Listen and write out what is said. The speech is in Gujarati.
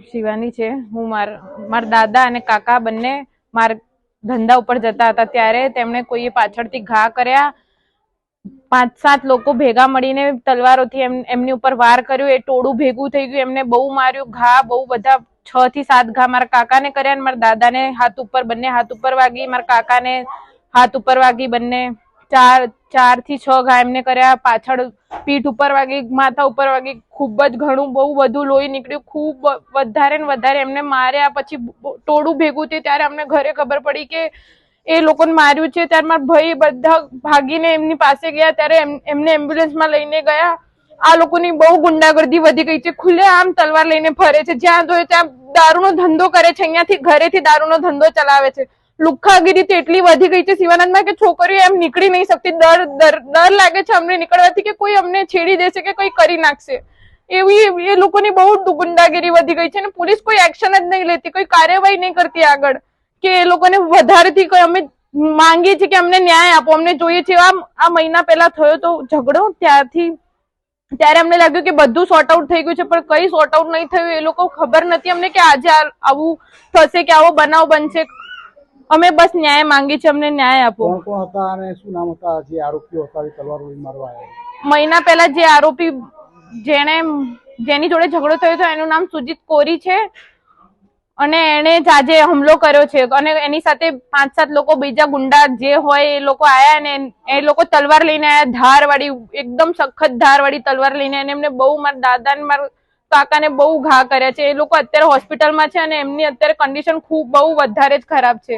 શિવાની છે. હું માર, મારા દાદા અને કાકા બંને માર ધંધા ઉપર જતા હતા ત્યારે તેમણે કોઈએ પાછળથી ઘા કર્યા. પાંચ સાત લોકો ભેગા મળીને તલવારોથી એમ, એમની ઉપર વાર કર્યો. એ ટોળું ભેગું થઈ ગયું. એમને બહુ માર્યું ઘા, બહુ બધા છ થી સાત ઘા મારા કાકાને કર્યા અને મારા દાદાને હાથ ઉપર, બંને હાથ ઉપર વાગી. મારા કાકાને હાથ ઉપર વાગી બંને ચાર ચારથી છ ગાય એમને કર્યા. પાછળ પીઠ ઉપર વાગી, માથા ઉપર વાગી, ખૂબ જ ઘણું, બહુ બધું લોહી નીકળ્યું. ખૂબ વધારે ને વધારે એમને માર્યા. પછી ટોળું ભેગું થયું ત્યારે અમને ઘરે ખબર પડી કે એ લોકોને માર્યું છે. ત્યારે મારા ભાઈ બધા ભાગીને એમની પાસે ગયા. ત્યારે એમ- એમને એમ્બ્યુલન્સમાં લઈને ગયા. આ લોકોની બહુ ગુંડાગર્દી વધી ગઈ છે. ખુલ્લે આમ તલવાર લઈને ફરે છે. જ્યાં જોઈએ ત્યાં દારૂનો ધંધો કરે છે. અહીંયાથી ઘરેથી દારૂનો ધંધો ચલાવે છે. લુખ્ખાગીરી તો એટલી વધી ગઈ છે શિવાનંદમાં કે છોકરીઓ એમ નીકળી નહીં શકતી. ડર ડર લાગે છે અમને નીકળવાથી કે કોઈ અમને છેડી દેશે કે કોઈ કરી નાખશે. એવી, એ લોકોની બહુ ગુંડાગીરી વધી ગઈ છે અને પોલીસ કોઈ એક્શન જ નહીં લેતી, કોઈ કાર્યવાહી નહીં કરતી આગળ કે એ લોકોને વધારેથી કોઈ અમે માંગીએ છીએ કે અમને ન્યાય આપો. અમને જોઈએ છે આ આ મહિના પહેલા થયો તો ઝઘડો ત્યારથી, ત્યારે અમને લાગ્યું કે બધું સોર્ટ આઉટ થઈ ગયું છે, પણ કઈ સોર્ટ આઉટ નહીં થયું. એ લોકો ખબર નથી અમને કે આજે આવું થશે કે આવો બનાવ બનશે. અમે બસ ન્યાય માંગી છે અમને ન્યાય આપો. કોણ કોણ હતા અને શું નામ હતા? જે આરોપીઓ હતા જે તલવાર વડે મારવા આવ્યા. મહિના પહેલા જે આરોપી જેણે જેની જોડે ઝઘડો થયો હતો એનું નામ સુજીત કોરી છે. અને એણે જ આજે હુમલો કર્યો છે. અને એની સાથે પાંચ સાત લોકો બીજા ગુંડા જે હોય એ લોકો આયા અને એ લોકો તલવાર લઈને આયા. ધાર વાળી એકદમ સખત ધાર વાળી તલવાર લઈને અને એમને બહુ મારા દાદા ને મારા કાકાને બહુ ઘા કર્યા છે. એ લોકો અત્યારે હોસ્પિટલમાં છે અને એમની અત્યારે કન્ડિશન ખૂબ બહુ વધારે જ ખરાબ છે.